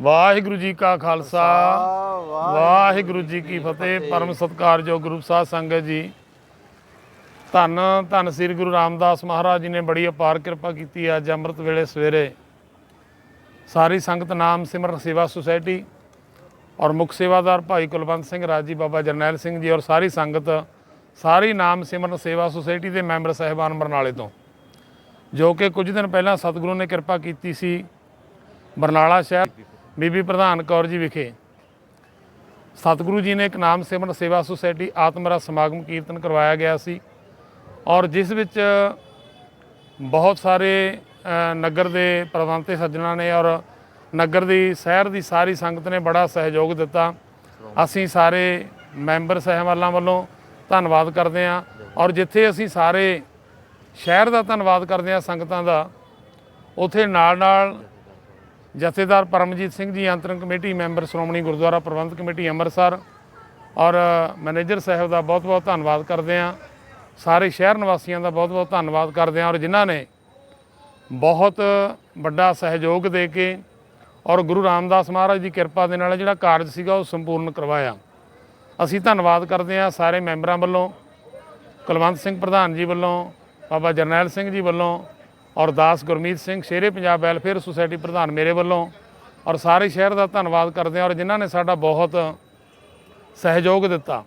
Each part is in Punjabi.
ਵਾਹਿਗੁਰੂ ਜੀ ਕਾ ਖਾਲਸਾ। ਵਾਹਿਗੁਰੂ ਜੀ ਕੀ ਫਤਿਹ। ਪਰਮ ਸਤਿਕਾਰਯੋਗ ਗੁਰੂ ਸਾਹਿਬ ਸੰਗਤ ਜੀ। ਧੰਨ ਧੰਨ ਸ੍ਰੀ ਗੁਰੂ ਰਾਮਦਾਸ ਮਹਾਰਾਜ ਜੀ ਨੇ ਬੜੀ ਅਪਾਰ ਕਿਰਪਾ ਕੀਤੀ ਅੱਜ ਅੰਮ੍ਰਿਤ ਵੇਲੇ ਸਵੇਰੇ ਸਾਰੀ ਸੰਗਤ ਨਾਮ ਸਿਮਰਨ ਸੇਵਾ ਸੁਸਾਇਟੀ ਔਰ ਮੁੱਖ ਸੇਵਾਦਾਰ ਭਾਈ ਕੁਲਵੰਤ ਸਿੰਘ ਰਾਜੀ ਬਾਬਾ ਜਰਨੈਲ ਸਿੰਘ ਜੀ ਔਰ ਸਾਰੀ ਸੰਗਤ ਸਾਰੀ ਨਾਮ ਸਿਮਰਨ ਸੇਵਾ ਸੁਸਾਇਟੀ ਦੇ ਮੈਂਬਰ ਸਹਿਬਾਨ ਬਰਨਾਲੇ ਤੋਂ। ਜੋ ਕਿ ਕੁਝ ਦਿਨ ਪਹਿਲਾਂ ਸਤਿਗੁਰੂ ਨੇ ਕਿਰਪਾ ਕੀਤੀ ਸੀ ਬਰਨਾਲਾ ਸ਼ਹਿਰ ਬੀਬੀ ਪ੍ਰਧਾਨ ਕੌਰ ਜੀ ਵਿਖੇ। ਸਤਿਗੁਰੂ ਜੀ ਨੇ ਇੱਕ ਨਾਮ ਸਿਮਰਨ ਸੇਵਾ ਸੁਸਾਇਟੀ ਆਤਮਰਾ ਸਮਾਗਮ ਕੀਰਤਨ ਕਰਵਾਇਆ ਗਿਆ ਸੀ ਔਰ ਜਿਸ ਵਿੱਚ ਬਹੁਤ ਸਾਰੇ ਨਗਰ ਦੇ ਪ੍ਰਬੰਧਤੇ ਸੱਜਣਾ ਨੇ ਔਰ ਨਗਰ ਦੀ, ਸ਼ਹਿਰ ਦੀ ਸਾਰੀ ਸੰਗਤ ਨੇ ਬੜਾ ਸਹਿਯੋਗ ਦਿੱਤਾ। ਅਸੀਂ ਸਾਰੇ ਮੈਂਬਰ ਸਹਿਬਾਨਾਂ ਵੱਲੋਂ ਧੰਨਵਾਦ ਕਰਦੇ ਹਾਂ ਔਰ ਜਿੱਥੇ ਅਸੀਂ ਸਾਰੇ ਸ਼ਹਿਰ ਦਾ ਧੰਨਵਾਦ ਕਰਦੇ ਹਾਂ ਸੰਗਤਾਂ ਦਾ, ਉਥੇ ਨਾਲ ਨਾਲ ਜਥੇਦਾਰ Paramjit Singh ji ਅੰਤਰੰਗ committee member Shiromani Gurdwara Parbandhak committee Amritsar ਔਰ ਮੈਨੇਜਰ ਸਾਹਿਬ ਦਾ ਬਹੁਤ-ਬਹੁਤ ਧੰਨਵਾਦ ਕਰਦੇ ਹਾਂ। ਸਾਰੇ ਸ਼ਹਿਰ ਨਿਵਾਸੀਆਂ ਦਾ ਬਹੁਤ-ਬਹੁਤ ਧੰਨਵਾਦ ਕਰਦੇ ਹਾਂ ਔਰ ਜਿਨ੍ਹਾਂ ਨੇ ਬਹੁਤ ਵੱਡਾ ਸਹਿਯੋਗ ਦੇ ਕੇ ਔਰ ਗੁਰੂ ਰਾਮਦਾਸ ਮਹਾਰਾਜ ਦੀ ਕਿਰਪਾ ਦੇ ਨਾਲ ਜਿਹੜਾ ਕਾਰਜ ਸੀਗਾ ਉਹ ਸੰਪੂਰਨ ਕਰਵਾਇਆ। ਅਸੀਂ ਧੰਨਵਾਦ ਕਰਦੇ ਹਾਂ ਸਾਰੇ ਮੈਂਬਰਾਂ ਵੱਲੋਂ, ਕੁਲਵੰਤ ਸਿੰਘ ਪ੍ਰਧਾਨ ਜੀ ਵੱਲੋਂ, ਬਾਬਾ ਜਰਨੈਲ ਸਿੰਘ ਜੀ ਵੱਲੋਂ ਔਰ ਦਾਸ ਗੁਰਮੀਤ ਸਿੰਘ ਸ਼ੇਰੇ ਪੰਜਾਬ ਵੈਲਫੇਅਰ ਸੁਸਾਇਟੀ ਪ੍ਰਧਾਨ ਮੇਰੇ ਵੱਲੋਂ ਔਰ ਸਾਰੇ ਸ਼ਹਿਰ ਦਾ ਧੰਨਵਾਦ ਕਰਦੇ ਹਾਂ ਔਰ ਜਿਨ੍ਹਾਂ ਨੇ ਸਾਡਾ ਬਹੁਤ ਸਹਿਯੋਗ ਦਿੱਤਾ।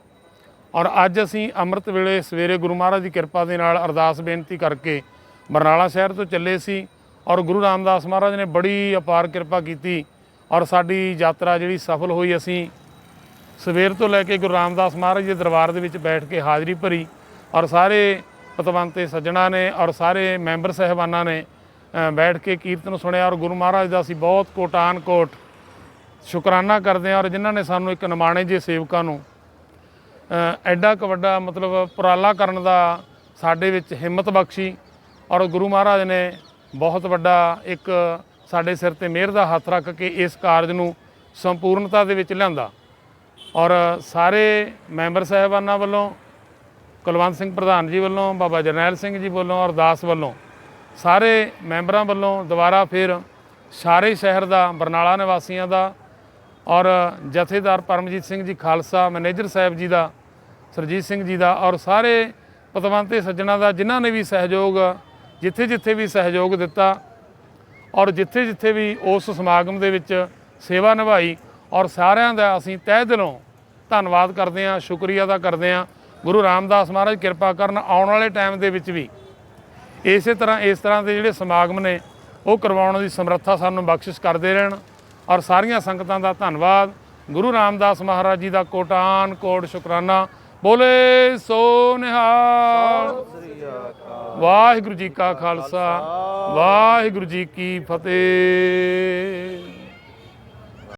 ਔਰ ਅੱਜ ਅਸੀਂ ਅੰਮ੍ਰਿਤ ਵੇਲੇ ਸਵੇਰੇ ਗੁਰੂ ਮਹਾਰਾਜ ਦੀ ਕਿਰਪਾ ਦੇ ਨਾਲ ਅਰਦਾਸ ਬੇਨਤੀ ਕਰਕੇ ਬਰਨਾਲਾ ਸ਼ਹਿਰ ਤੋਂ ਚੱਲੇ ਸੀ ਔਰ ਗੁਰੂ ਰਾਮਦਾਸ ਮਹਾਰਾਜ ਨੇ ਬੜੀ ਅਪਾਰ ਕਿਰਪਾ ਕੀਤੀ ਔਰ ਸਾਡੀ ਯਾਤਰਾ ਜਿਹੜੀ ਸਫਲ ਹੋਈ ਅਸੀਂ ਸਵੇਰ ਤੋਂ ਲੈ ਕੇ ਗੁਰੂ ਰਾਮਦਾਸ ਮਹਾਰਾਜ ਦੇ ਦਰਬਾਰ ਦੇ ਵਿੱਚ ਬੈਠ ਕੇ ਹਾਜ਼ਰੀ ਭਰੀ ਔਰ ਸਾਰੇ ਪਤਵੰਤੇ ਸੱਜਣਾ ਨੇ ਔਰ ਸਾਰੇ ਮੈਂਬਰ ਸਹਿਬਾਨਾਂ ਨੇ ਬੈਠ ਕੇ ਕੀਰਤਨ ਸੁਣਿਆ ਔਰ ਗੁਰੂ ਮਹਾਰਾਜ ਦਾ ਅਸੀਂ ਬਹੁਤ ਕੋਟਾਨ ਕੋਟ ਸ਼ੁਕਰਾਨਾ ਕਰਦੇ ਹਾਂ ਔਰ ਜਿਨ੍ਹਾਂ ਨੇ ਸਾਨੂੰ ਇੱਕ ਨਿਮਾਣੇ ਜੇ ਸੇਵਕਾਂ ਨੂੰ ਐਡਾ ਕ ਵੱਡਾ ਮਤਲਬ ਉਪਰਾਲਾ ਕਰਨ ਦਾ ਸਾਡੇ ਵਿੱਚ ਹਿੰਮਤ ਬਖਸ਼ੀ ਔਰ ਗੁਰੂ ਮਹਾਰਾਜ ਨੇ ਬਹੁਤ ਵੱਡਾ ਇੱਕ ਸਾਡੇ ਸਿਰ ਤੇ ਮਿਹਰ ਦਾ ਹੱਥ ਰੱਖ ਕੇ ਇਸ ਕਾਰਜ ਨੂੰ ਸੰਪੂਰਨਤਾ ਦੇ ਵਿੱਚ ਲਿਆਂਦਾ ਔਰ ਸਾਰੇ ਮੈਂਬਰ ਸਾਹਿਬਾਨਾਂ ਵੱਲੋਂ ਕੁਲਵੰਤ ਸਿੰਘ ਪ੍ਰਧਾਨ ਜੀ ਵੱਲੋਂ, ਬਾਬਾ ਜਰਨੈਲ ਸਿੰਘ ਜੀ ਵੱਲੋਂ ਔਰ ਦਾਸ ਵੱਲੋਂ, ਸਾਰੇ ਮੈਂਬਰਾਂ ਵੱਲੋਂ ਦੁਬਾਰਾ ਫਿਰ ਸਾਰੇ ਸ਼ਹਿਰ ਦਾ, ਬਰਨਾਲਾ ਨਿਵਾਸੀਆਂ ਦਾ ਔਰ ਜਥੇਦਾਰ ਪਰਮਜੀਤ ਸਿੰਘ ਜੀ ਖਾਲਸਾ, ਮੈਨੇਜਰ ਸਾਹਿਬ ਜੀ ਦਾ, ਸਰਜੀਤ ਸਿੰਘ ਜੀ ਦਾ ਔਰ ਸਾਰੇ ਪਤਵੰਤੇ ਸੱਜਣਾ ਦਾ ਜਿਨ੍ਹਾਂ ਨੇ ਵੀ ਸਹਿਯੋਗ, ਜਿੱਥੇ ਜਿੱਥੇ ਵੀ ਸਹਿਯੋਗ ਦਿੱਤਾ ਔਰ ਜਿੱਥੇ ਜਿੱਥੇ ਵੀ ਉਸ ਸਮਾਗਮ ਦੇ ਵਿੱਚ ਸੇਵਾ ਨਿਭਾਈ ਔਰ ਸਾਰਿਆਂ ਦਾ ਅਸੀਂ ਤਹਿ ਦਿਲੋਂ ਧੰਨਵਾਦ ਕਰਦੇ ਹਾਂ, ਸ਼ੁਕਰੀਆ ਅਦਾ ਕਰਦੇ ਹਾਂ। ਗੁਰੂ ਰਾਮਦਾਸ ਮਹਾਰਾਜ ਕਿਰਪਾ ਕਰਨ ਆਉਣ ਵਾਲੇ ਟਾਈਮ ਦੇ ਵਿੱਚ ਵੀ ਇਸੇ ਤਰ੍ਹਾਂ, ਇਸ ਤਰ੍ਹਾਂ ਦੇ ਜਿਹੜੇ ਸਮਾਗਮ ਨੇ, ਉਹ ਕਰਵਾਉਣ ਦੀ ਸਮਰੱਥਾ ਸਾਨੂੰ ਬਖਸ਼ਿਸ਼ ਕਰਦੇ ਰਹਿਣ। ਔਰ ਸਾਰੀਆਂ ਸੰਗਤਾਂ ਦਾ ਧੰਨਵਾਦ। ਗੁਰੂ ਰਾਮਦਾਸ ਮਹਾਰਾਜ ਜੀ ਦਾ ਕੋਟਾਨ ਕੋਟ ਸ਼ੁਕਰਾਨਾ। ਬੋਲੇ ਸੋ ਨਿਹਾਲ। ਵਾਹਿਗੁਰੂ ਜੀ ਕਾ ਖਾਲਸਾ। ਵਾਹਿਗੁਰੂ ਜੀ ਕੀ ਫਤਿਹ।